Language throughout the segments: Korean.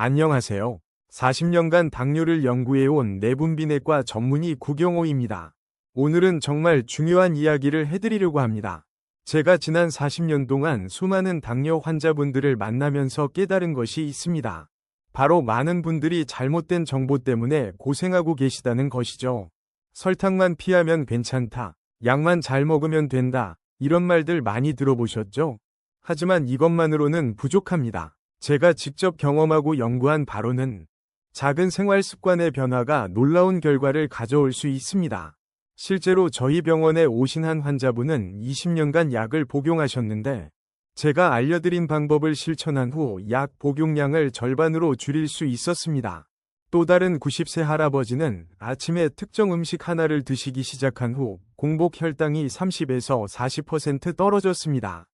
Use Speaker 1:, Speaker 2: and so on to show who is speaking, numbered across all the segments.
Speaker 1: 안녕하세요. 40년간 당뇨를 연구해온 내분비내과 전문의 구경호입니다. 오늘은 정말 중요한 이야기를 해드리려고 합니다. 제가 지난 40년 동안 수많은 당뇨 환자분들을 만나면서 깨달은 것이 있습니다. 바로 많은 분들이 잘못된 정보 때문에 고생하고 계시다는 것이죠. 설탕만 피하면 괜찮다. 약만 잘 먹으면 된다. 이런 말들 많이 들어보셨죠? 하지만 이것만으로는 부족합니다. 제가 직접 경험하고 연구한 바로는 작은 생활 습관의 변화가 놀라운 결과를 가져올 수 있습니다. 실제로 저희 병원에 오신 한 환자분은 20년간 약을 복용하셨는데 제가 알려드린 방법을 실천한 후 약 복용량을 절반으로 줄일 수 있었습니다. 또 다른 90세 할아버지는 아침에 특정 음식 하나를 드시기 시작한 후 공복 혈당이 30에서 40% 떨어졌습니다.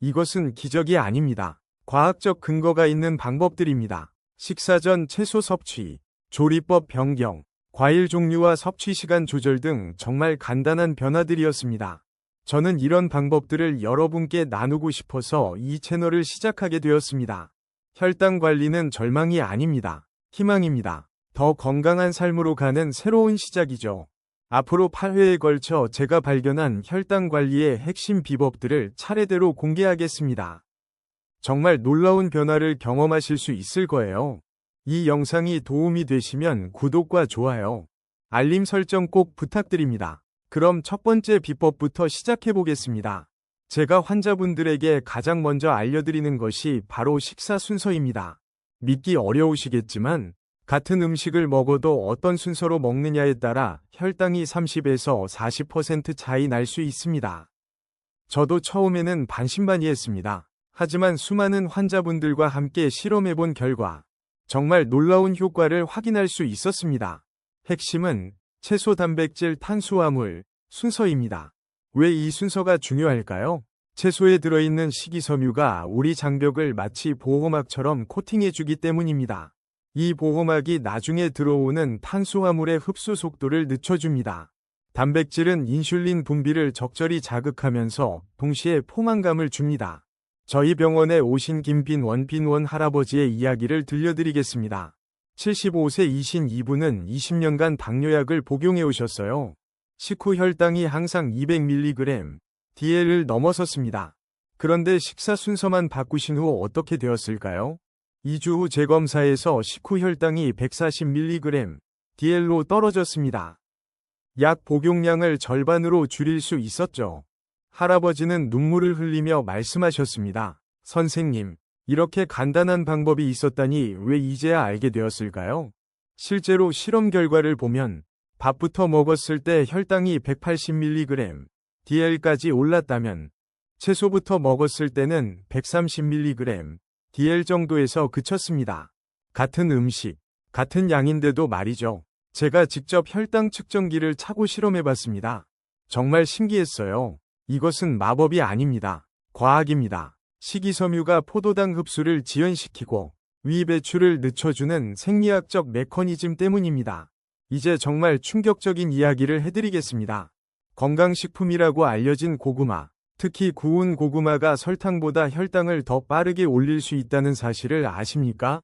Speaker 1: 이것은 기적이 아닙니다. 과학적 근거가 있는 방법들입니다. 식사 전 채소 섭취, 조리법 변경, 과일 종류와 섭취 시간 조절 등 정말 간단한 변화들이었습니다. 저는 이런 방법들을 여러분께 나누고 싶어서 이 채널을 시작하게 되었습니다. 혈당 관리는 절망이 아닙니다. 희망입니다. 더 건강한 삶으로 가는 새로운 시작이죠. 앞으로 8회에 걸쳐 제가 발견한 혈당 관리의 핵심 비법들을 차례대로 공개하겠습니다. 정말 놀라운 변화를 경험하실 수 있을 거예요. 이 영상이 도움이 되시면 구독과 좋아요, 알림 설정 꼭 부탁드립니다. 그럼 첫 번째 비법부터 시작해 보겠습니다. 제가 환자분들에게 가장 먼저 알려드리는 것이 바로 식사 순서입니다. 믿기 어려우시겠지만 같은 음식을 먹어도 어떤 순서로 먹느냐에 따라 혈당이 30에서 40% 차이 날 수 있습니다. 저도 처음에는 반신반의했습니다. 하지만 수많은 환자분들과 함께 실험해본 결과 정말 놀라운 효과를 확인할 수 있었습니다. 핵심은 채소 단백질 탄수화물 순서입니다. 왜 이 순서가 중요할까요? 채소에 들어있는 식이섬유가 우리 장벽을 마치 보호막처럼 코팅해주기 때문입니다. 이 보호막이 나중에 들어오는 탄수화물의 흡수 속도를 늦춰줍니다. 단백질은 인슐린 분비를 적절히 자극하면서 동시에 포만감을 줍니다. 저희 병원에 오신 김빈원 빈원 할아버지의 이야기를 들려드리겠습니다. 75세 이신 이분은 20년간 당뇨약을 복용해 오셨어요. 식후 혈당이 항상 200mg, DL을 넘어섰습니다. 그런데 식사 순서만 바꾸신 후 어떻게 되었을까요? 2주 후 재검사에서 식후 혈당이 140mg, DL로 떨어졌습니다. 약 복용량을 절반으로 줄일 수 있었죠. 할아버지는 눈물을 흘리며 말씀하셨습니다. 선생님, 이렇게 간단한 방법이 있었다니 왜 이제야 알게 되었을까요? 실제로 실험 결과를 보면 밥부터 먹었을 때 혈당이 180mg, DL까지 올랐다면 채소부터 먹었을 때는 130mg, DL 정도에서 그쳤습니다. 같은 음식, 같은 양인데도 말이죠. 제가 직접 혈당 측정기를 차고 실험해봤습니다. 정말 신기했어요. 이것은 마법이 아닙니다. 과학입니다. 식이섬유가 포도당 흡수를 지연시키고 위 배출을 늦춰주는 생리학적 메커니즘 때문입니다. 이제 정말 충격적인 이야기를 해드리겠습니다. 건강식품이라고 알려진 고구마, 특히 구운 고구마가 설탕보다 혈당을 더 빠르게 올릴 수 있다는 사실을 아십니까?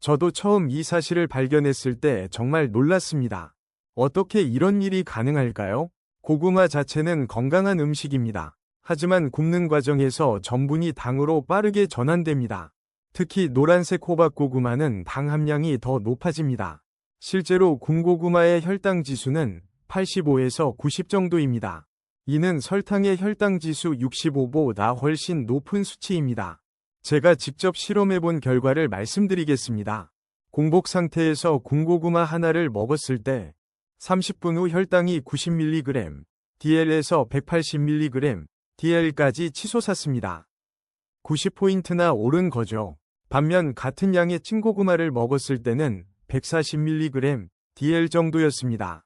Speaker 1: 저도 처음 이 사실을 발견했을 때 정말 놀랐습니다. 어떻게 이런 일이 가능할까요? 고구마 자체는 건강한 음식입니다. 하지만 굽는 과정에서 전분이 당으로 빠르게 전환됩니다. 특히 노란색 호박 고구마는 당 함량이 더 높아집니다. 실제로 군고구마의 혈당 지수는 85에서 90 정도입니다. 이는 설탕의 혈당 지수 65보다 훨씬 높은 수치입니다. 제가 직접 실험해본 결과를 말씀드리겠습니다. 공복 상태에서 군고구마 하나를 먹었을 때 30분 후 혈당이 90mg, DL에서 180mg, DL까지 치솟았습니다. 90포인트나 오른 거죠. 반면 같은 양의 찐고구마를 먹었을 때는 140mg, DL 정도였습니다.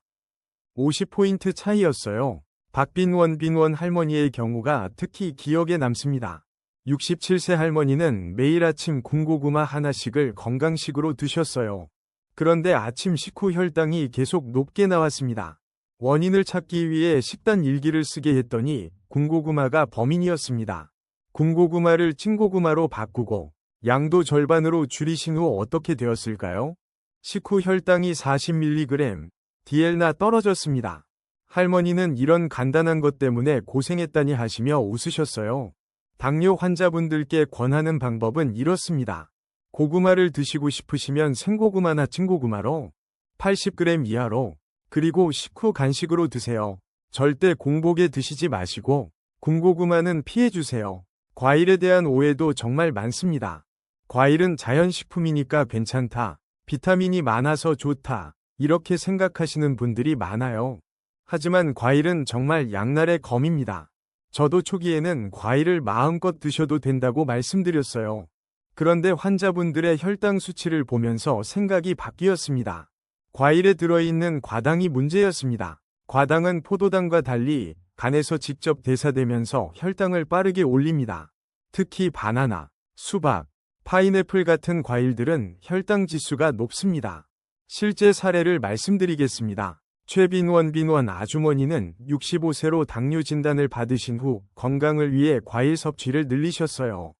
Speaker 1: 50포인트 차이였어요. 박빈원 빈원 할머니의 경우가 특히 기억에 남습니다. 67세 할머니는 매일 아침 군고구마 하나씩을 건강식으로 드셨어요. 그런데 아침 식후 혈당이 계속 높게 나왔습니다. 원인을 찾기 위해 식단 일기를 쓰게 했더니 군고구마가 범인이었습니다. 군고구마를 찐고구마로 바꾸고 양도 절반으로 줄이신 후 어떻게 되었을까요? 식후 혈당이 40mg, DL나 떨어졌습니다. 할머니는 이런 간단한 것 때문에 고생했다니 하시며 웃으셨어요. 당뇨 환자분들께 권하는 방법은 이렇습니다. 고구마를 드시고 싶으시면 생고구마나 찐고구마로 80g 이하로 그리고 식후 간식으로 드세요. 절대 공복에 드시지 마시고 군고구마는 피해주세요. 과일에 대한 오해도 정말 많습니다. 과일은 자연식품이니까 괜찮다. 비타민이 많아서 좋다. 이렇게 생각하시는 분들이 많아요. 하지만 과일은 정말 양날의 검입니다. 저도 초기에는 과일을 마음껏 드셔도 된다고 말씀드렸어요. 그런데 환자분들의 혈당 수치를 보면서 생각이 바뀌었습니다. 과일에 들어있는 과당이 문제였습니다. 과당은 포도당과 달리 간에서 직접 대사되면서 혈당을 빠르게 올립니다. 특히 바나나, 수박, 파인애플 같은 과일들은 혈당 지수가 높습니다. 실제 사례를 말씀드리겠습니다. 최빈원 빈원 아주머니는 65세로 당뇨 진단을 받으신 후 건강을 위해 과일 섭취를 늘리셨어요.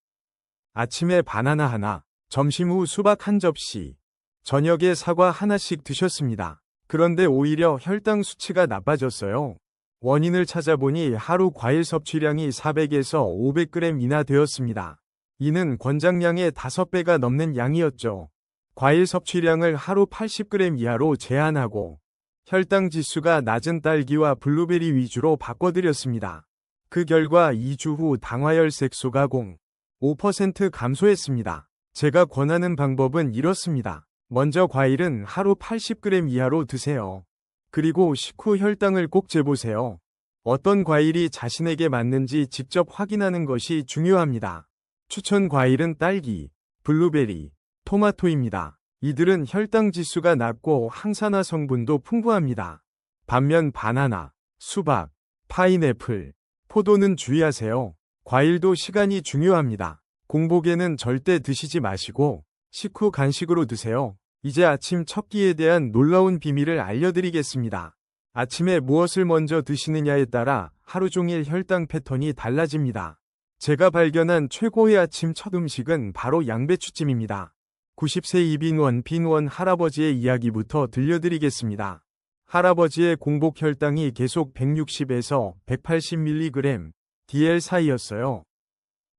Speaker 1: 아침에 바나나 하나, 점심 후 수박 한 접시, 저녁에 사과 하나씩 드셨습니다. 그런데 오히려 혈당 수치가 나빠졌어요. 원인을 찾아보니 하루 과일 섭취량이 400에서 500g 이나 되었습니다. 이는 권장량의 5배가 넘는 양이었죠. 과일 섭취량을 하루 80g 이하로 제한하고 혈당 지수가 낮은 딸기와 블루베리 위주로 바꿔드렸습니다. 그 결과 2주 후 당화혈 색소가 0.5% 감소했습니다. 제가 권하는 방법은 이렇습니다. 먼저 과일은 하루 80g 이하로 드세요. 그리고 식후 혈당을 꼭 재보세요. 어떤 과일이 자신에게 맞는지 직접 확인하는 것이 중요합니다. 추천 과일은 딸기, 블루베리, 토마토입니다. 이들은 혈당 지수가 낮고 항산화 성분도 풍부합니다. 반면 바나나, 수박, 파인애플, 포도는 주의하세요. 과일도 시간이 중요합니다. 공복에는 절대 드시지 마시고 식후 간식으로 드세요. 이제 아침 첫 끼에 대한 놀라운 비밀을 알려드리겠습니다. 아침에 무엇을 먼저 드시느냐에 따라 하루 종일 혈당 패턴이 달라집니다. 제가 발견한 최고의 아침 첫 음식은 바로 양배추찜입니다. 90세 이빈원 빈원 할아버지의 이야기부터 들려드리겠습니다. 할아버지의 공복 혈당이 계속 160에서 180mg DL 사이였어요.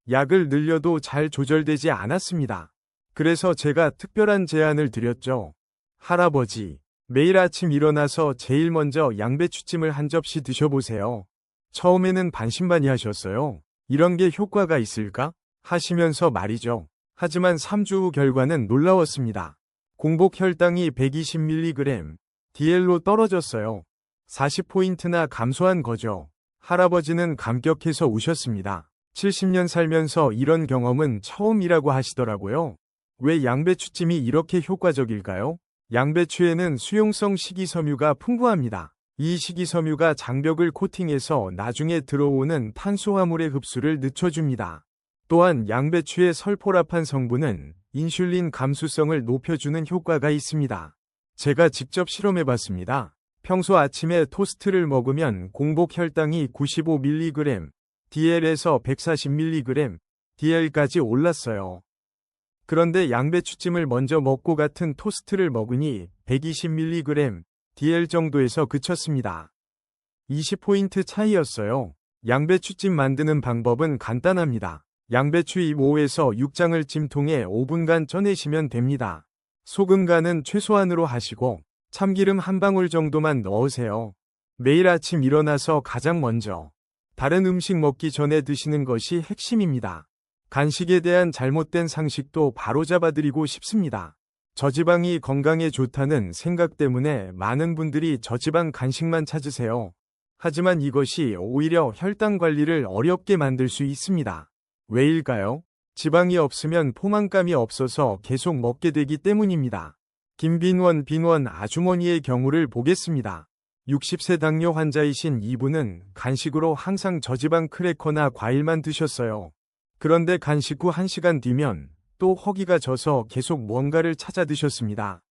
Speaker 1: 약을 늘려도 잘 조절되지 않았습니다. 그래서 제가 특별한 제안을 드렸죠. 할아버지, 매일 아침 일어나서 제일 먼저 양배추찜을 한 접시 드셔보세요. 처음에는 반신반의 하셨어요. 이런 게 효과가 있을까? 하시면서 말이죠. 하지만 3주 후 결과는 놀라웠습니다. 공복 혈당이 120mg, DL로 떨어졌어요. 40포인트나 감소한 거죠. 할아버지는 감격해서 우셨습니다. 70년 살면서 이런 경험은 처음이라고 하시더라고요. 왜 양배추찜이 이렇게 효과적일까요? 양배추에는 수용성 식이섬유가 풍부합니다. 이 식이섬유가 장벽을 코팅해서 나중에 들어오는 탄수화물의 흡수를 늦춰줍니다. 또한 양배추의 설포라판 성분은 인슐린 감수성을 높여주는 효과가 있습니다. 제가 직접 실험해봤습니다. 평소 아침에 토스트를 먹으면 공복 혈당이 95mg, DL에서 140mg, DL까지 올랐어요. 그런데 양배추찜을 먼저 먹고 같은 토스트를 먹으니 120mg, DL 정도에서 그쳤습니다. 20포인트 차이였어요. 양배추찜 만드는 방법은 간단합니다. 양배추 잎 5에서 6장을 찜통에 5분간 쪄내시면 됩니다. 소금 간은 최소한으로 하시고 참기름 한 방울 정도만 넣으세요. 매일 아침 일어나서 가장 먼저 다른 음식 먹기 전에 드시는 것이 핵심입니다. 간식에 대한 잘못된 상식도 바로잡아드리고 싶습니다. 저지방이 건강에 좋다는 생각 때문에 많은 분들이 저지방 간식만 찾으세요. 하지만 이것이 오히려 혈당 관리를 어렵게 만들 수 있습니다. 왜일까요? 지방이 없으면 포만감이 없어서 계속 먹게 되기 때문입니다. 김빈원 빈원 아주머니의 경우를 보겠습니다. 60세 당뇨 환자이신 이분은 간식으로 항상 저지방 크래커나 과일만 드셨어요. 그런데 간식 후 1시간 뒤면 또 허기가 져서 계속 뭔가를 찾아 드셨습니다.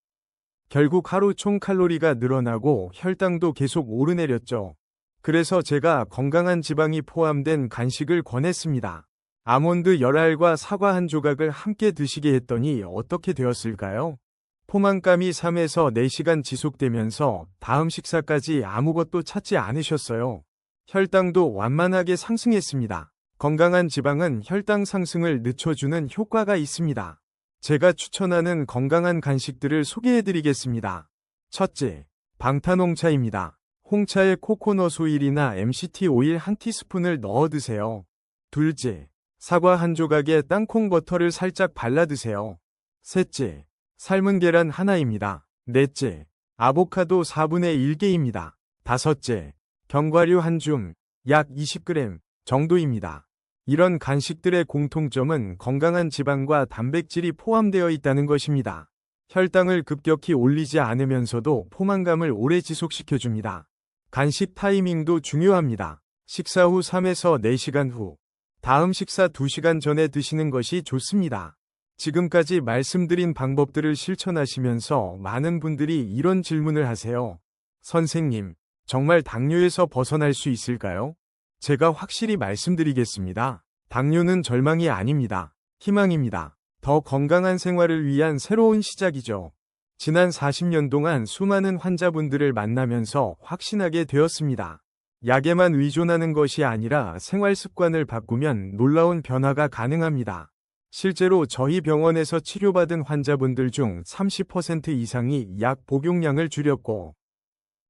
Speaker 1: 결국 하루 총 칼로리가 늘어나고 혈당도 계속 오르내렸죠. 그래서 제가 건강한 지방이 포함된 간식을 권했습니다. 아몬드 열알과 사과 한 조각을 함께 드시게 했더니 어떻게 되었을까요? 포만감이 3에서 4시간 지속되면서 다음 식사까지 아무것도 찾지 않으셨어요. 혈당도 완만하게 상승했습니다. 건강한 지방은 혈당 상승을 늦춰주는 효과가 있습니다. 제가 추천하는 건강한 간식들을 소개해드리겠습니다. 첫째, 방탄홍차입니다. 홍차에 코코넛 오일이나 MCT 오일 한 티스푼을 넣어 드세요. 둘째, 사과 한 조각에 땅콩 버터를 살짝 발라 드세요. 셋째, 삶은 계란 하나입니다. 넷째, 아보카도 4분의 1개입니다. 다섯째, 견과류 한 줌, 약 20g 정도입니다. 이런 간식들의 공통점은 건강한 지방과 단백질이 포함되어 있다는 것입니다. 혈당을 급격히 올리지 않으면서도 포만감을 오래 지속시켜줍니다. 간식 타이밍도 중요합니다. 식사 후 3에서 4시간 후, 다음 식사 2시간 전에 드시는 것이 좋습니다. 지금까지 말씀드린 방법들을 실천하시면서 많은 분들이 이런 질문을 하세요. 선생님, 정말 당뇨에서 벗어날 수 있을까요? 제가 확실히 말씀드리겠습니다. 당뇨는 절망이 아닙니다. 희망입니다. 더 건강한 생활을 위한 새로운 시작이죠. 지난 40년 동안 수많은 환자분들을 만나면서 확신하게 되었습니다. 약에만 의존하는 것이 아니라 생활 습관을 바꾸면 놀라운 변화가 가능합니다. 실제로 저희 병원에서 치료받은 환자분들 중 30% 이상이 약 복용량을 줄였고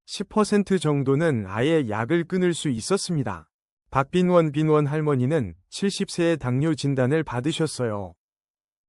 Speaker 1: 10% 정도는 아예 약을 끊을 수 있었습니다. 박빈원 빈원 할머니는 70세의 당뇨 진단을 받으셨어요.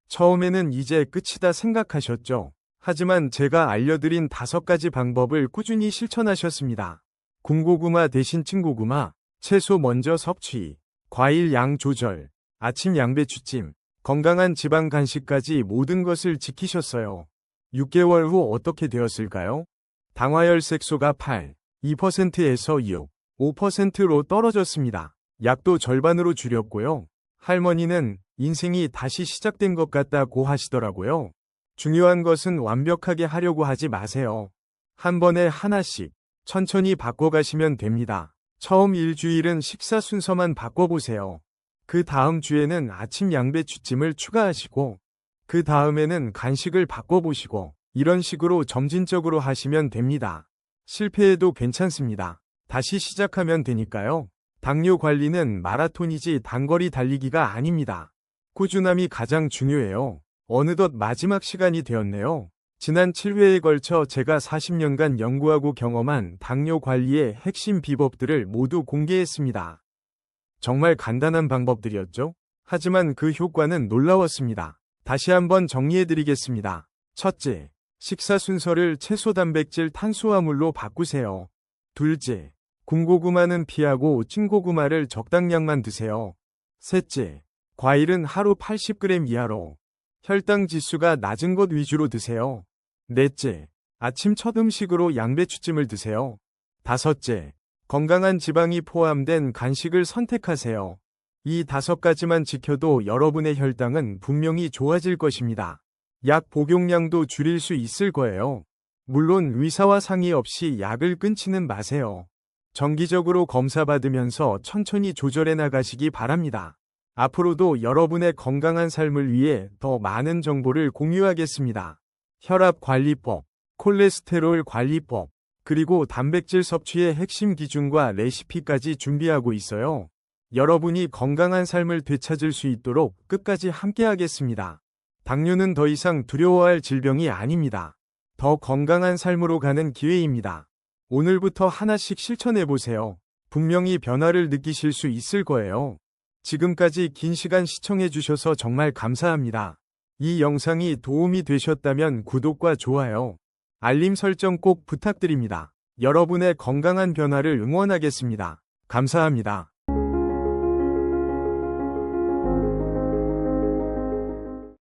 Speaker 1: 처음에는 이제 끝이다 생각하셨죠. 하지만 제가 알려드린 다섯 가지 방법을 꾸준히 실천하셨습니다. 군고구마 대신 찐고구마, 채소 먼저 섭취, 과일 양 조절, 아침 양배추찜, 건강한 지방 간식까지 모든 것을 지키셨어요. 6개월 후 어떻게 되었을까요? 당화혈 색소가 8, 2%에서 6, 5%로 떨어졌습니다. 약도 절반으로 줄였고요. 할머니는 인생이 다시 시작된 것 같다고 하시더라고요. 중요한 것은 완벽하게 하려고 하지 마세요. 한 번에 하나씩 천천히 바꿔가시면 됩니다. 처음 일주일은 식사 순서만 바꿔보세요. 그 다음 주에는 아침 양배추찜을 추가하시고, 그 다음에는 간식을 바꿔보시고, 이런 식으로 점진적으로 하시면 됩니다. 실패해도 괜찮습니다. 다시 시작하면 되니까요. 당뇨 관리는 마라톤이지 단거리 달리기가 아닙니다. 꾸준함이 가장 중요해요. 어느덧 마지막 시간이 되었네요. 지난 7회에 걸쳐 제가 40년간 연구하고 경험한 당뇨 관리의 핵심 비법들을 모두 공개했습니다. 정말 간단한 방법들이었죠? 하지만 그 효과는 놀라웠습니다. 다시 한번 정리해드리겠습니다. 첫째, 식사 순서를 채소 단백질 탄수화물로 바꾸세요. 둘째, 군고구마는 피하고 찐고구마를 적당량만 드세요. 셋째, 과일은 하루 80g 이하로 혈당 지수가 낮은 것 위주로 드세요. 넷째, 아침 첫 음식으로 양배추찜을 드세요. 다섯째, 건강한 지방이 포함된 간식을 선택하세요. 이 다섯 가지만 지켜도 여러분의 혈당은 분명히 좋아질 것입니다. 약 복용량도 줄일 수 있을 거예요. 물론 의사와 상의 없이 약을 끊지는 마세요. 정기적으로 검사받으면서 천천히 조절해 나가시기 바랍니다. 앞으로도 여러분의 건강한 삶을 위해 더 많은 정보를 공유하겠습니다. 혈압 관리법, 콜레스테롤 관리법, 그리고 단백질 섭취의 핵심 기준과 레시피까지 준비하고 있어요. 여러분이 건강한 삶을 되찾을 수 있도록 끝까지 함께하겠습니다. 당뇨는 더 이상 두려워할 질병이 아닙니다. 더 건강한 삶으로 가는 기회입니다. 오늘부터 하나씩 실천해보세요. 분명히 변화를 느끼실 수 있을 거예요. 지금까지 긴 시간 시청해주셔서 정말 감사합니다. 이 영상이 도움이 되셨다면 구독과 좋아요, 알림 설정 꼭 부탁드립니다. 여러분의 건강한 변화를 응원하겠습니다. 감사합니다.